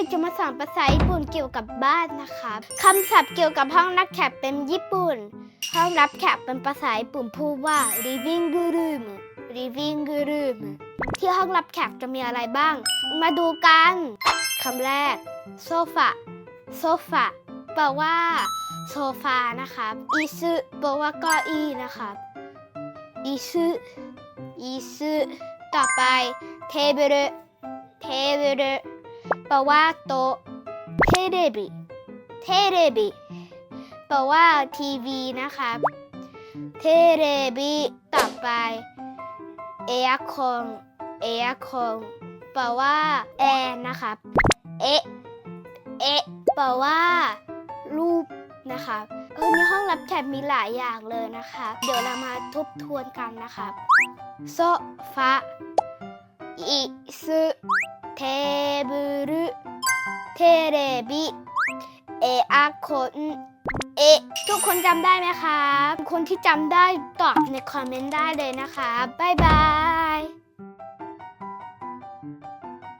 เลยจะมาสอนภาษาญี่ปุ่นเกี่ยวกับบ้านนะครับคำศัพท์เกี่ยวกับห้องรับแขกเป็นญี่ปุ่น ห้องรับแขกเป็นภาษาญี่ปุ่นพูดว่า living room living room ที่ห้องรับแขกจะมีอะไรบ้าง มาดูกันคำแรกโซฟาโซฟาแปลว่าโซฟานะครับอิซึแปลว่าเก้าอี้นะครับอิซึอิซึต่อไปเทเบิลเทเบิล แปลว่าโต๊ะเทเลบิเทเลบิแปลว่าทีวีนะครับเทเลบิต่อไปเอร์คอนเอร์คอนแปลว่าแอร์นะครับเอะเอะแปลว่า รูปนะคะเออในห้องรับแขกมีหลายอย่างเลยนะคะ เดี๋ยวเรามาทบทวนกันนะคะโซฟาอิซึเทเบิล เทเลบิเออาคนเอทุกคนจำได้ไหมคะคนที่จำได้ตอบในคอมเมนต์ได้เลยนะคะบ๊ายบาย